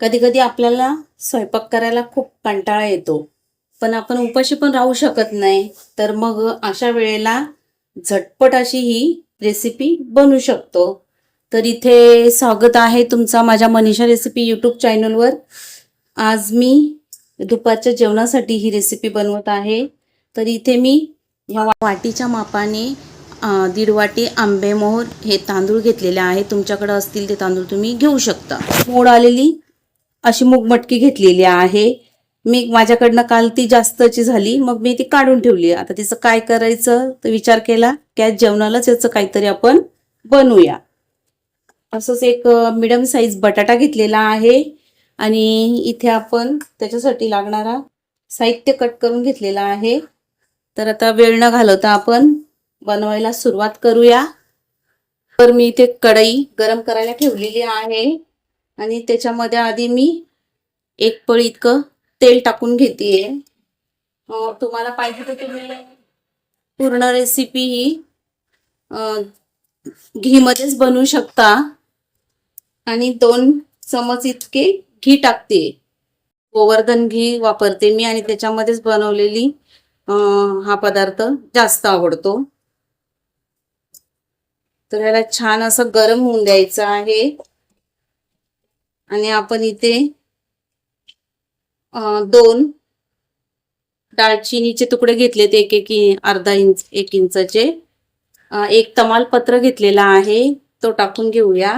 कधी कधी आपल्याला स्वयंपाक करायला खूप कंटाळा येतो. पण आपण उपाशी पण राहू शकत नाही. तर मग अशा वेळेला झटपट अशी ही रेसिपी बनवू शकतो. तर इथे स्वागत आहे तुमचा माझ्या मनीषा रेसिपी यूट्यूब चॅनलवर आज मी दुपारच्या जेवणासाठी ही रेसिपी बनवत आहे. तर इथे मी ह्या वाटीच्या मापाने दीड वाटी आंबेमोहर हे तांदूळ घेतलेले आहे तुमच्याकडे असतील ते तांदूळ तुम्ही घेऊ शकता. मोड आलेली अशी मूग मटकी घेतलेली आहे. मी माझ्याकडनं काल ती जास्तची झाली. मग मी ती काढून ठेवली. आता तिचं काय करायचं तर विचार केला की आज जेवणालाच याचं काहीतरी आपण बनवूया. असंच एक मिडियम साईज बटाटा घेतलेला आहे. आणि इथे आपण त्याच्यासाठी लागणारा साहित्य कट करून घेतलेला आहे. तर आता वेळ न घालवता आपण बनवायला सुरुवात करूया. तर मी इथे कढई गरम करायला ठेवलेली आहे. आणि त्याच्यामध्ये आधी मी एक पळी इतकं तेल टाकून घेते तुम्हाला पाहिजे तर तुम्ही पूर्ण रेसिपी ही घीमध्येच बनवू शकता. आणि दोन चमच इतके घी टाकते. गोवर्धन घी वापरते मी आणि त्याच्यामध्येच बनवलेली हा पदार्थ जास्त आवडतो. तर ह्याला छान असं गरम होऊन द्यायचं आहे. आणि आपण इथे दोन दालचिनीचे तुकडे घेतलेत एक एक अर्धा इंच एक इंचाचे. एक तमालपत्र घेतलेला आहे तो टाकून घेऊया.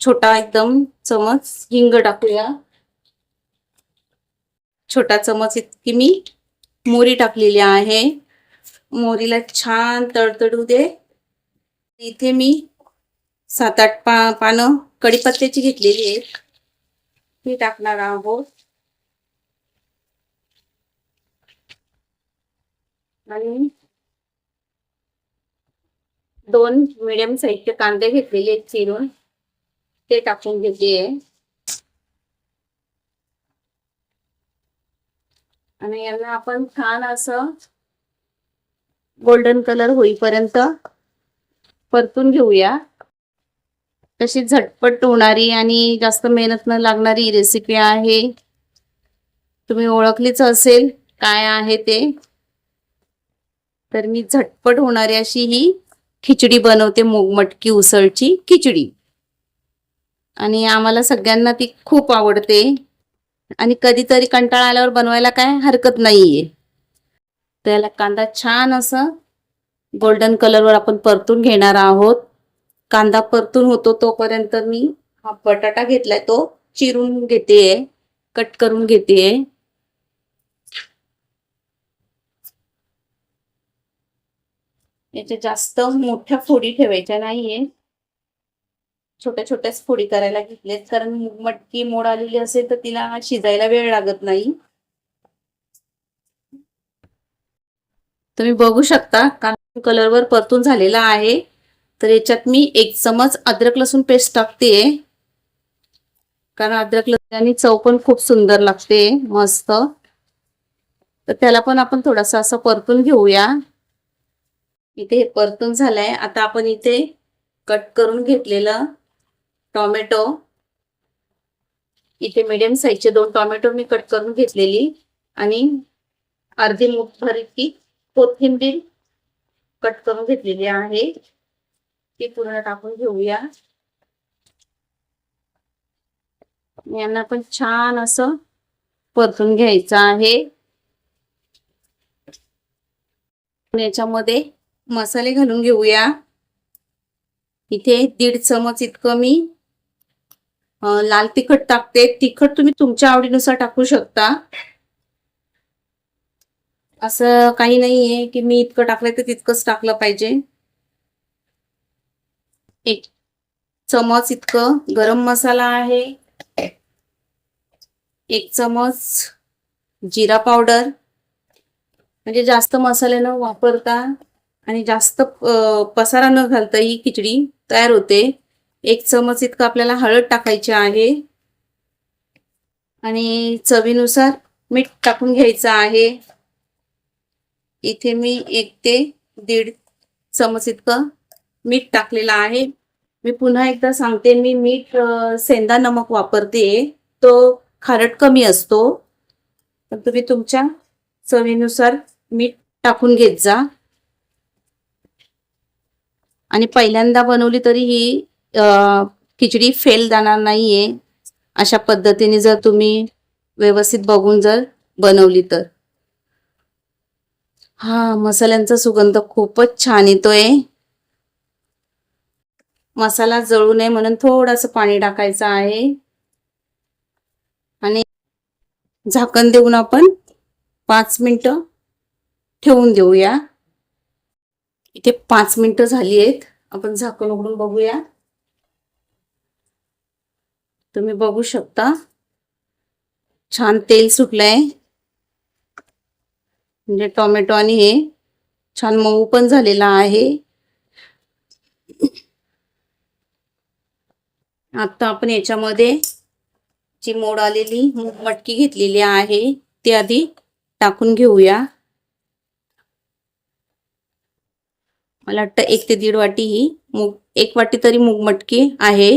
छोटा एकदम चमच हिंग टाकूया. छोटा चमच इतकी मी मोरी टाकलेली आहे. मोरीला छान तडतडू दे. इथे मी सात आठ पा पानं कडीपत्त्याची घेतलेली आहेत. ती टाकणार आहोत. आणि दोन मिडियम साईजचे कांदे घेतलेले आहेत चिरून. ते टाकून घेते. आणि यांना आपण छान असं गोल्डन कलर होईपर्यंत परतून घेऊया. तशी झटपट होणारी आणि जास्त मेहनत न लागणारी रेसिपी आहे. तुम्ही ओळखलीच असेल काय आहे ते. तर मी झटपट होणारी अशी ही खिचडी बनवते मूग मटकी उसळची खिचडी. आणि आम्हाला सगळ्यांना ती खूप आवडते. आणि कधीतरी कंटाळा आल्यावर बनवायला काय हरकत नाहीये. त्याला कांदा छान असं गोल्डन कलरवर आपण परतून घेणार आहोत. कांदा परतून होतो तोपर्यंत मी हा बटाटा घेतलाय. तो चिरून घेते कट करून घेते याच्या जास्त मोठ्या फोडी ठेवायच्या नाहीये. छोट्या छोट्याच फोडी करायला घेतलेत. कारण मटकी मोड आलेली असेल तर तिला शिजायला वेळ लागत नाही. तुम्ही बघू शकता कांदा कलरवर परतून झालेला आहे. तर याच्यात मी एक चमच अद्रक लसूण पेस्ट टाकते कारण अद्रक लसूण चव पण खूप सुंदर लागते मस्त. तर त्याला पण आपण थोडासा असं परतून घेऊया. इथे हे परतून झालंय. आता आपण इथे कट करून घेतलेलं टोमॅटो. इथे मीडियम साईजचे दोन टोमॅटो मी कट करून घेतलेली. आणि अर्धी मुठभर इतकी कोथिंबीर कट करून घेतलेली आहे. ती पूर्ण टाकून घेऊया. यांना पण छान असं परतून घ्यायचं आहे. याच्यामध्ये मसाले घालून घेऊया. इथे दीड चमच इतकं मी लाल तिखट टाकते. तिखट तुम्ही तुमच्या आवडीनुसार टाकू शकता. असं काही नाहीये की मी इतकं टाकलंय तर तितकंच टाकलं पाहिजे. एक चमच इतकं गरम मसाला आहे. एक चमच जिरा पावडर. म्हणजे जास्त मसाले न वापरता आणि जास्त पसारा न घालता ही खिचडी तयार होते. एक चमच इतकं आपल्याला हळद टाकायची आहे. आणि चवीनुसार मीठ टाकून घ्यायचं आहे. इथे मी एक ते दीड चमच इतकं मीठ टाकलेलं आहे. मी पुन्हा एकदा सांगते मी मीठ सेंदा नमक वापरते. तो खारट कमी असतो. पण तुम्ही तुमच्या चवीनुसार मीठ टाकून घेत जा. आणि पहिल्यांदा बनवली तरी ही खिचडी फेल जाणार नाहीये. अशा पद्धतीने जर तुम्ही व्यवस्थित बघून जर बनवली तर. हा मसाल्यांचा सुगंध खूपच छान येतोय. मसाला जळू नये म्हणून थोडंसं पाणी टाकायचं आहे. आणि झाकण देऊन आपण पाच मिनटं ठेवून देऊया. इथे पाच मिनिटं झाली आहेत. आपण झाकण उघडून बघूया. तुम्ही बघू शकता. छान तेल सुटलंय. म्हणजे टोमॅटो आणि हे छान मऊ पण झालेला आहे. आता आपण याच्यामध्ये जी मोड आलेली मटकी घेतलेली आहे ती आधी टाकून घेऊया. मला वाटतं एक ते दीड वाटी ही मूग एक वाटी तरी मूग मटकी आहे.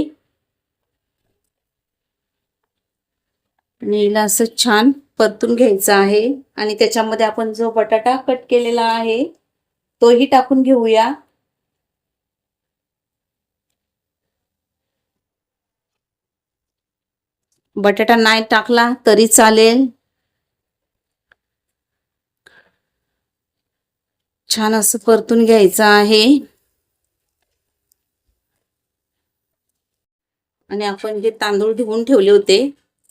आणि हिला असं छान परतून घ्यायचं आहे. आणि त्याच्यामध्ये आपण जो बटाटा कट केलेला आहे तोही टाकून घेऊया. बटाटा नाही टाकला तरी चालेल. छान असं परतून घ्यायचं आहे. आणि आपण जे तांदूळ धुवून ठेवले होते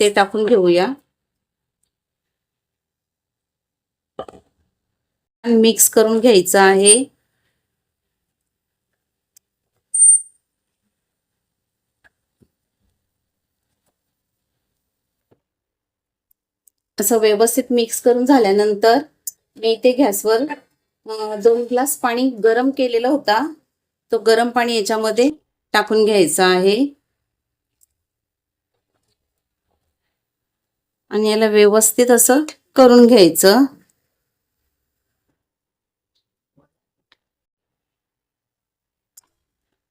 ते टाकून घेऊया. मिक्स करून घ्यायचं आहे. असं व्यवस्थित मिक्स करून झाल्यानंतर मी ते गॅसवर दोन ग्लास पाणी गरम केलेला होता. तो गरम पाणी याच्यामध्ये टाकून घ्यायचा आहे. आणि याला व्यवस्थित असं करून घ्यायचं.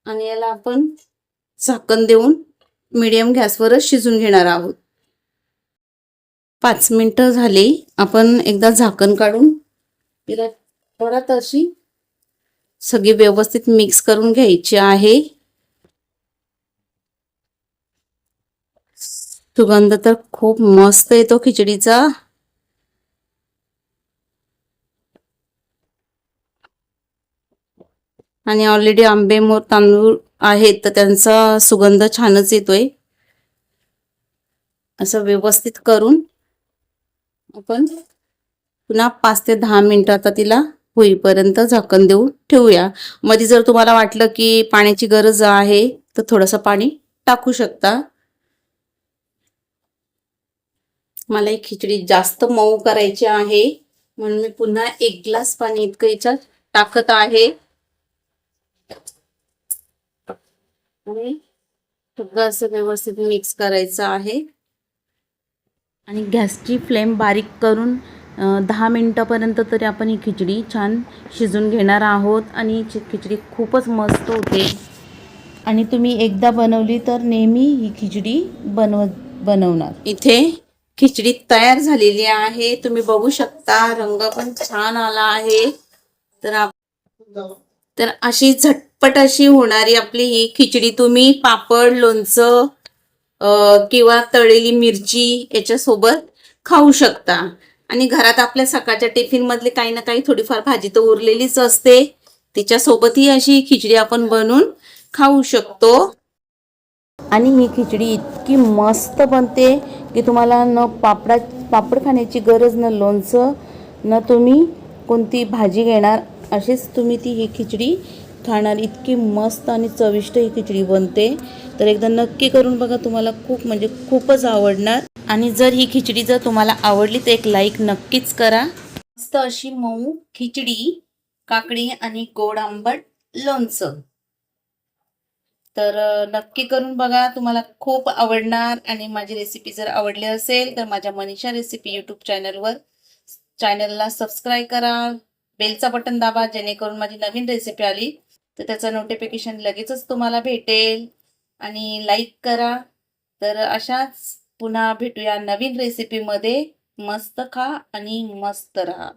आणि याला आपण झाकण देऊन मीडियम गॅसवरच शिजून घेणार आहोत. पाच मिनिटं झाली. आपण एकदा झाकण काढून तिला परत अशी सगळी व्यवस्थित मिक्स करून घ्यायची आहे. सुगंध तर खूप मस्त येतो खिचडीचा. आणि ऑलरेडी आंबे मोर तांदूळ आहेत तर त्यांचा सुगंध छानच येतोय. असं व्यवस्थित करून आपण पुन्हा पाच ते दहा मिनिटं आता तिला होईपर्यंत झाकण देऊन ठेवूया. मध्ये जर तुम्हाला वाटलं की पाण्याची गरज आहे तर थोडंसं पाणी टाकू शकता. मला ही खिचडी जास्त मऊ करायची आहे म्हणून मी पुन्हा एक ग्लास पाणी इतकं याच्यात टाकत आहे. आणि सगळं असं व्यवस्थित मिक्स करायचं आहे. आणि गॅसची फ्लेम बारीक करून दहा मिनटापर्यंत तरी आपण ही खिचडी छान शिजून घेणार आहोत आणि खिचडी खूपच मस्त होते. आणि तुम्ही एकदा बनवली तर नेहमी ही खिचडी बनव बनवणार. इथे खिचडी तयार झालेली आहे. तुम्ही बघू शकता रंग पण छान आला आहे. तर आप तर अशी झटपट अशी होणारी आपली ही खिचडी तुम्ही पापड लोणचं किंवा तळलेली मिरची याच्यासोबत खाऊ शकता. आणि घरात आपल्या सकाळच्या टिफिनमधले काही ना काही थोडीफार भाजी तर उरलेलीच असते. तिच्यासोबतही अशी खिचडी आपण बनवून खाऊ शकतो. आणि ही खिचडी इतकी मस्त बनते की तुम्हाला न पापडा पापड खाण्याची गरज न लोणचं न तुम्ही कोणती भाजी घेणार अशीच तुम्ही ती ही खिचडी खाणार इतकी मस्त आणि चविष्ट ही खिचडी बनते. तर एकदा नक्की करून बघा तुम्हाला खूप म्हणजे खूपच आवडणार. आणि जर ही खिचडी जर तुम्हाला आवडली तर एक लाईक नक्कीच करा. मस्त अशी मऊ खिचडी काकडी आणि गोड आंबट लोणचं. तर नक्की करून बघा तुम्हाला खूप आवडणार. आणि माझी रेसिपी जर आवडली असेल तर माझ्या मनीषा रेसिपी यूट्यूब चॅनलवर चॅनलला सबस्क्राईब करा. बेलचा बटन दाबा जेणेकरून माझी नवीन रेसिपी आली तर त्याचं नोटिफिकेशन लगेचच तुम्हाला भेटेल. आणि लाईक करा. तर अशाच पुन्हा भेटूया नवीन रेसिपीमध्ये मस्त खा आणि मस्त राहा.